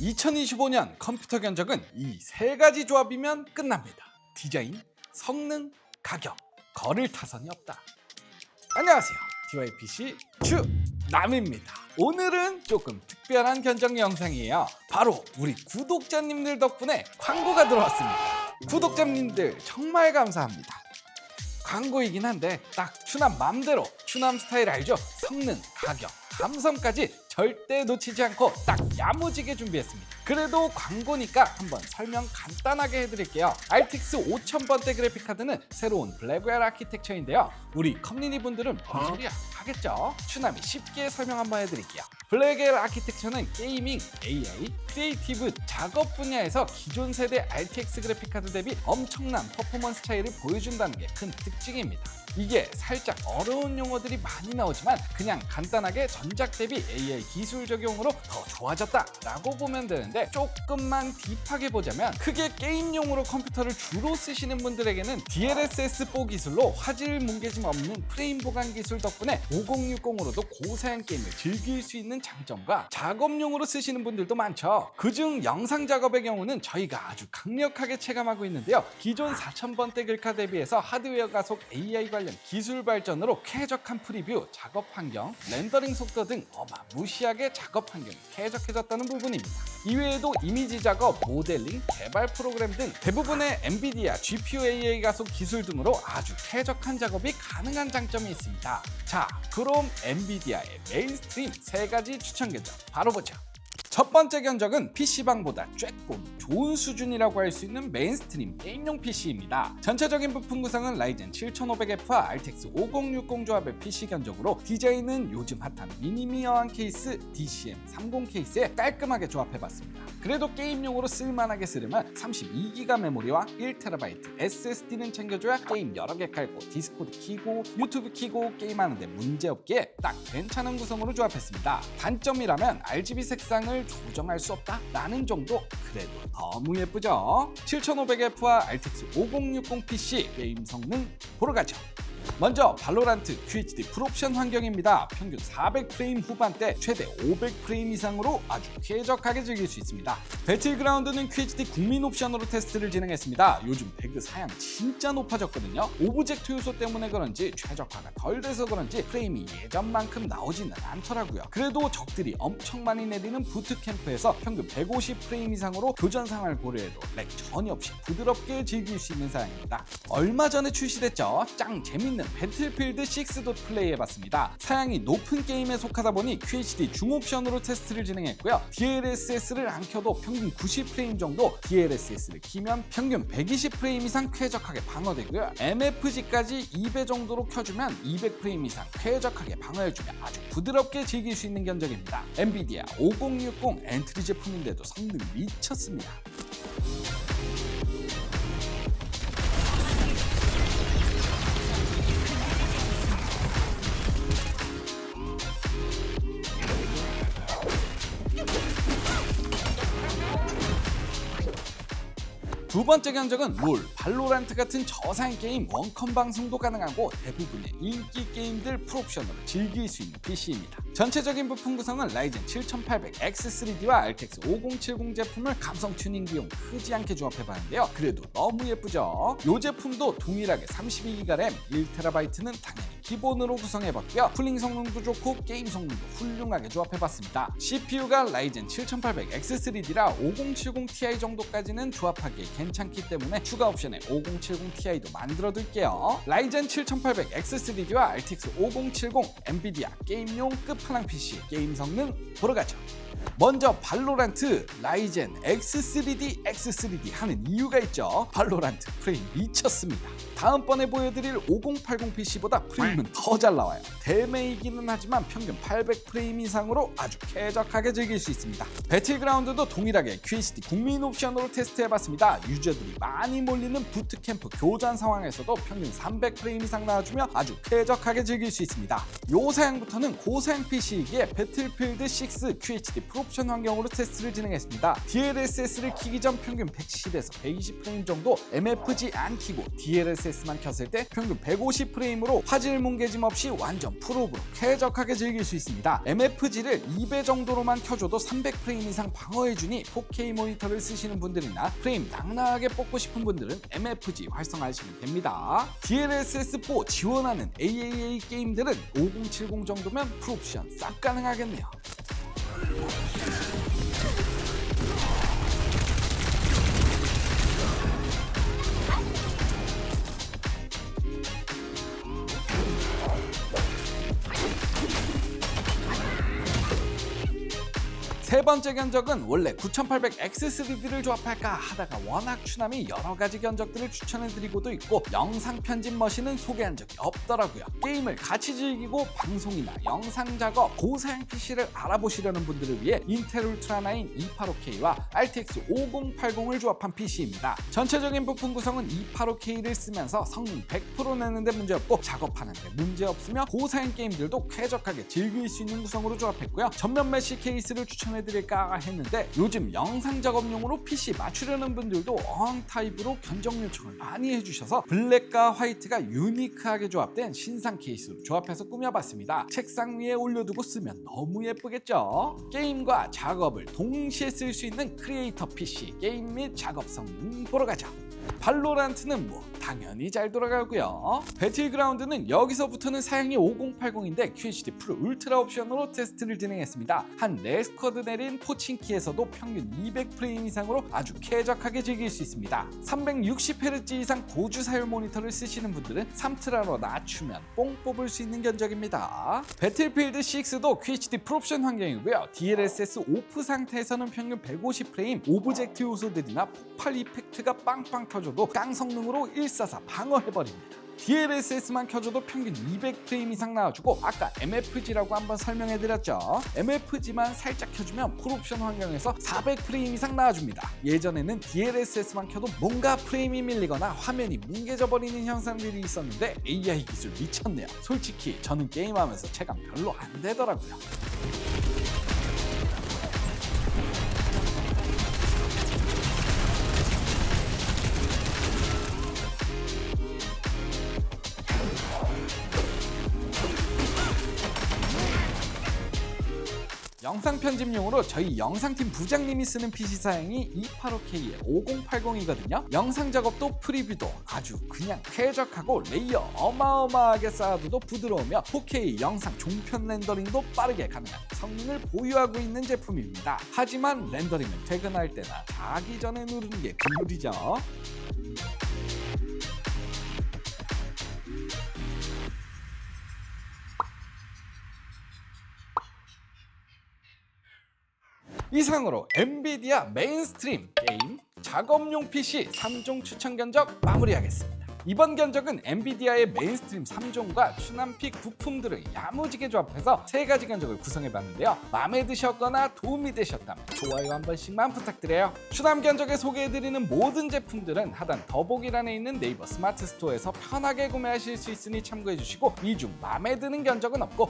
2025년 컴퓨터 견적은 이 세 가지 조합이면 끝납니다. 디자인, 성능, 가격, 거를 타선이 없다. 안녕하세요. DYPC 추남입니다. 오늘은 조금 특별한 견적 영상이에요. 바로 우리 구독자님들 덕분에 광고가 들어왔습니다. 구독자님들 정말 감사합니다. 광고이긴 한데 딱 추남 맘대로 추남 스타일 알죠? 성능, 가격, 감성까지 절대 놓치지 않고 딱 야무지게 준비했습니다. 그래도 광고니까 한번 설명 간단하게 해드릴게요. RTX 5000번대 그래픽 카드는 새로운 블랙웰 아키텍처인데요. 우리 커뮤니티 분들은 뭔 소리야 하겠죠? 추남이 쉽게 설명 한번 해드릴게요. 블랙웰 아키텍처는 게이밍, AI, 크리에이티브, 작업 분야에서 기존 세대 RTX 그래픽 카드 대비 엄청난 퍼포먼스 차이를 보여준다는 게 큰 특징입니다. 이게 살짝 어려운 용어들이 많이 나오지만 그냥 간단하게 전작 대비 AI 기술 적용으로 더 좋아졌다라고 보면 되는데 조금만 딥하게 보자면 크게 게임용으로 컴퓨터를 주로 쓰시는 분들에게는 DLSS4 기술로 화질 뭉개짐 없는 프레임 보관 기술 덕분에 5060으로도 고사양 게임을 즐길 수 있는 장점과 작업용으로 쓰시는 분들도 많죠. 그중 영상 작업의 경우는 저희가 아주 강력하게 체감하고 있는데요. 기존 4000번대 글카 대비해서 하드웨어 가속 AI 관련 기술 발전으로 쾌적한 프리뷰, 작업 환경, 렌더링 속도 등 어마무시하게 작업 환경이 쾌적해졌다는 부분입니다. 이외 에도 이미지 작업, 모델링, 개발 프로그램 등 대부분의 엔비디아 GPU AI 가 속 기술 등으로 아주 쾌적한 작업이 가능한 장점이 있습니다. 자, 그럼 엔비디아의 메인스트림 세 가지 추천 견적 바로 보죠. 첫 번째 견적은 PC방보다 조금 좋은 수준이라고 할 수 있는 메인스트림 게임용 PC입니다. 전체적인 부품 구성은 라이젠 7500F와 RTX 5060 조합의 PC 견적으로 디자인은 요즘 핫한 미니미어한 케이스 DCM30 케이스에 깔끔하게 조합해봤습니다. 그래도 게임용으로 쓸만하게 쓰려면 32기가 메모리와 1TB SSD는 챙겨줘야 게임 여러 개 깔고 디스코드 키고 유튜브 키고 게임하는데 문제없게 딱 괜찮은 구성으로 조합했습니다. 단점이라면 RGB 색상을 조정할 수 없다? 라는 정도 그래도 너무 예쁘죠? 7500F와 RTX 5060 PC 게임 성능 보러 가죠. 먼저 발로란트 QHD 풀옵션 환경입니다. 평균 400프레임 후반대 최대 500프레임 이상으로 아주 쾌적하게 즐길 수 있습니다. 배틀그라운드는 QHD 국민 옵션으로 테스트를 진행했습니다. 요즘 배그 사양 진짜 높아졌거든요. 오브젝트 요소 때문에 그런지 최적화가 덜 돼서 그런지 프레임이 예전만큼 나오지는 않더라고요. 그래도 적들이 엄청 많이 내리는 부트캠프에서 평균 150프레임 이상으로 교전 상황을 고려해도 렉 전혀 없이 부드럽게 즐길 수 있는 사양입니다. 얼마 전에 출시됐죠. 짱 재밌는 배틀필드 6도 플레이해봤습니다. 사양이 높은 게임에 속하다 보니 QHD 중옵션으로 테스트를 진행했고요. DLSS를 안 켜도 평균 90프레임 정도, DLSS를 키면 평균 120프레임 이상 쾌적하게 방어되고요. MFG까지 2배 정도로 켜주면 200프레임 이상 쾌적하게 방어해주며 아주 부드럽게 즐길 수 있는 견적입니다. 엔비디아 5060 엔트리 제품인데도 성능 미쳤습니다. 두 번째 견적은 롤, 발로란트 같은 저사양 게임 원컴 방송도 가능하고 대부분의 인기 게임들 풀옵션으로 즐길 수 있는 PC입니다. 전체적인 부품 구성은 라이젠 7800X3D와 RTX 5070 제품을 감성 튜닝 비용 크지 않게 조합해봤는데요. 그래도 너무 예쁘죠? 이 제품도 동일하게 32기가 램, 1TB는 당연히 기본으로 구성해봤고요. 쿨링 성능도 좋고 게임 성능도 훌륭하게 조합해봤습니다. CPU가 라이젠 7800X3D라 5070 Ti 정도까지는 조합하기에 괜찮기 때문에 추가 옵션에 5070 Ti도 만들어둘게요. 라이젠 7800X3D와 RTX 5070 엔비디아 게임용 끝판왕 PC 게임 성능 보러 가죠. 먼저 발로란트 라이젠 X3D X3D 하는 이유가 있죠. 발로란트 프레임 미쳤습니다. 다음번에 보여드릴 5080 PC보다 프레임은 더 잘 나와요. 대매이기는 하지만 평균 800프레임 이상으로 아주 쾌적하게 즐길 수 있습니다. 배틀그라운드도 동일하게 QHD 국민 옵션으로 테스트해봤습니다. 유저들이 많이 몰리는 부트캠프 교전 상황에서도 평균 300프레임 이상 나와주며 아주 쾌적하게 즐길 수 있습니다. 요 사양부터는 고사양 PC이기에 배틀필드 6 QHD 풀옵션 환경으로 테스트를 진행했습니다. DLSS를 키기 전 평균 110에서 120프레임 정도, MFG 안 키고 DLSS만 켰을 때 평균 150프레임으로 화질 뭉개짐 없이 완전 풀옵으로 쾌적하게 즐길 수 있습니다. MFG를 2배 정도로만 켜줘도 300프레임 이상 방어해주니 4K 모니터를 쓰시는 분들이나 프레임 낭낭하게 뽑고 싶은 분들은 MFG 활성화하시면 됩니다. DLSS4 지원하는 AAA 게임들은 5070 정도면 풀옵션 싹 가능하겠네요. やった! 세 번째 견적은 원래 9800X3D를 조합할까 하다가 워낙 추남이 여러 가지 견적들을 추천해드리고도 있고 영상 편집 머신은 소개한 적이 없더라고요. 게임을 같이 즐기고 방송이나 영상 작업, 고사양 PC를 알아보시려는 분들을 위해 인텔 울트라 9 285K와 RTX 5080을 조합한 PC입니다. 전체적인 부품 구성은 285K를 쓰면서 성능 100% 내는데 문제없고 작업하는데 문제없으며 고사양 게임들도 쾌적하게 즐길 수 있는 구성으로 조합했고요. 전면 메시 케이스를 추천해 드릴까 했는데 요즘 영상 작업용으로 PC 맞추려는 분들도 어항 타입으로 견적 요청을 많이 해주셔서 블랙과 화이트가 유니크하게 조합된 신상 케이스로 조합해서 꾸며봤습니다. 책상 위에 올려두고 쓰면 너무 예쁘겠죠? 게임과 작업을 동시에 쓸 수 있는 크리에이터 PC 게임 및 작업 성능 보러 가죠. 발로란트는 뭐 당연히 잘 돌아가고요. 배틀그라운드는 여기서부터는 사양이 5080인데 QHD 프로 울트라 옵션으로 테스트를 진행했습니다. 한 레스쿼드 내린 포친키에서도 평균 200프레임 이상으로 아주 쾌적하게 즐길 수 있습니다. 360Hz 이상 고주 사율 모니터를 쓰시는 분들은 3트라로 낮추면 뽕 뽑을 수 있는 견적입니다. 배틀필드 6도 QHD 풀옵션 환경이고요. DLSS 오프 상태에서는 평균 150프레임, 오브젝트 요소들이나 폭발 이펙트가 빵빵 터져 도 깡 성능으로 144 방어해버립니다. DLSS만 켜줘도 평균 200프레임 이상 나와주고 아까 MFG라고 한번 설명해드렸죠. MFG만 살짝 켜주면 풀옵션 환경에서 400프레임 이상 나와줍니다. 예전에는 DLSS만 켜도 뭔가 프레임이 밀리거나 화면이 뭉개져 버리는 현상들이 있었는데 AI 기술 미쳤네요. 솔직히 저는 게임하면서 체감 별로 안 되더라고요. 영상 편집용으로 저희 영상팀 부장님이 쓰는 PC 사양이 285K에 5080이거든요. 영상 작업도 프리뷰도 아주 그냥 쾌적하고 레이어 어마어마하게 쌓아둬도 부드러우며 4K 영상 종편 렌더링도 빠르게 가능한 성능을 보유하고 있는 제품입니다. 하지만 렌더링은 퇴근할 때나 자기 전에 누르는 게 금물이죠. 이상으로 엔비디아 메인스트림 게임 작업용 PC 3종 추천 견적 마무리하겠습니다. 이번 견적은 엔비디아의 메인스트림 3종과 추남픽 부품들을 야무지게 조합해서 세 가지 견적을 구성해봤는데요. 마음에 드셨거나 도움이 되셨다면 좋아요 한 번씩만 부탁드려요. 추남 견적에 소개해드리는 모든 제품들은 하단 더보기란에 있는 네이버 스마트 스토어에서 편하게 구매하실 수 있으니 참고해주시고 이 중 마음에 드는 견적은 없고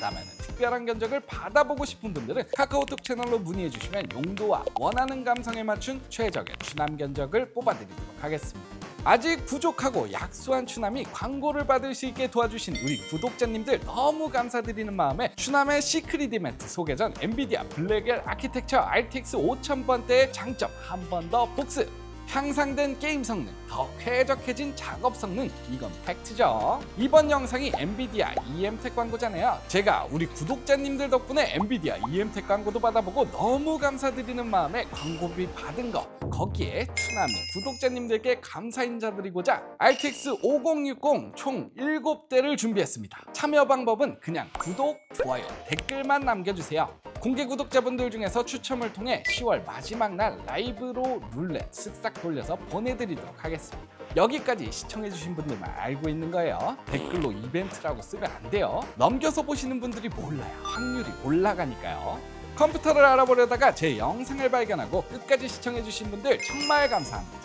나면 특별한 견적을 받아보고 싶은 분들은 카카오톡 채널로 문의해주시면 용도와 원하는 감성에 맞춘 최적의 추남 견적을 뽑아드리도록 하겠습니다. 아직 부족하고 약소한 추남이 광고를 받을 수 있게 도와주신 우리 구독자님들 너무 감사드리는 마음에 추남의 시크릿 이벤트 소개 전 엔비디아 블랙엘 아키텍처 RTX 5000번대의 장점 한 번 더 복습 향상된 게임 성능, 더 쾌적해진 작업 성능, 이건 팩트죠. 이번 영상이 엔비디아 EM텍 광고잖아요. 제가 우리 구독자님들 덕분에 엔비디아 EM텍 광고도 받아보고 너무 감사드리는 마음에 광고비 받은 거, 거기에 추나미 구독자님들께 감사 인사드리고자 RTX 5060 총 7대를 준비했습니다. 참여 방법은 그냥 구독, 좋아요, 댓글만 남겨주세요. 공개 구독자분들 중에서 추첨을 통해 10월 마지막 날 라이브로 룰렛 쓱싹 돌려서 보내드리도록 하겠습니다. 여기까지 시청해주신 분들만 알고 있는 거예요. 댓글로 이벤트라고 쓰면 안 돼요. 넘겨서 보시는 분들이 몰라요. 확률이 올라가니까요. 컴퓨터를 알아보려다가 제 영상을 발견하고 끝까지 시청해주신 분들 정말 감사합니다.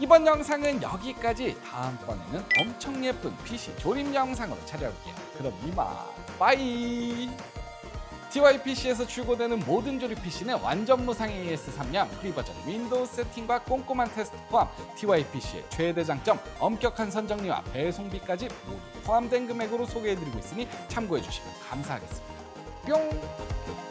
이번 영상은 여기까지 다음번에는 엄청 예쁜 PC 조립 영상으로 찾아올게요. 그럼 이만 빠이 TYPC에서 출고되는 모든 조립 PC는 완전 무상 AS 3량, 프리버전, 윈도우 세팅과 꼼꼼한 테스트 포함 TYPC의 최대 장점, 엄격한 선정리와 배송비까지 모두 포함된 금액으로 소개해드리고 있으니 참고해주시면 감사하겠습니다. 뿅!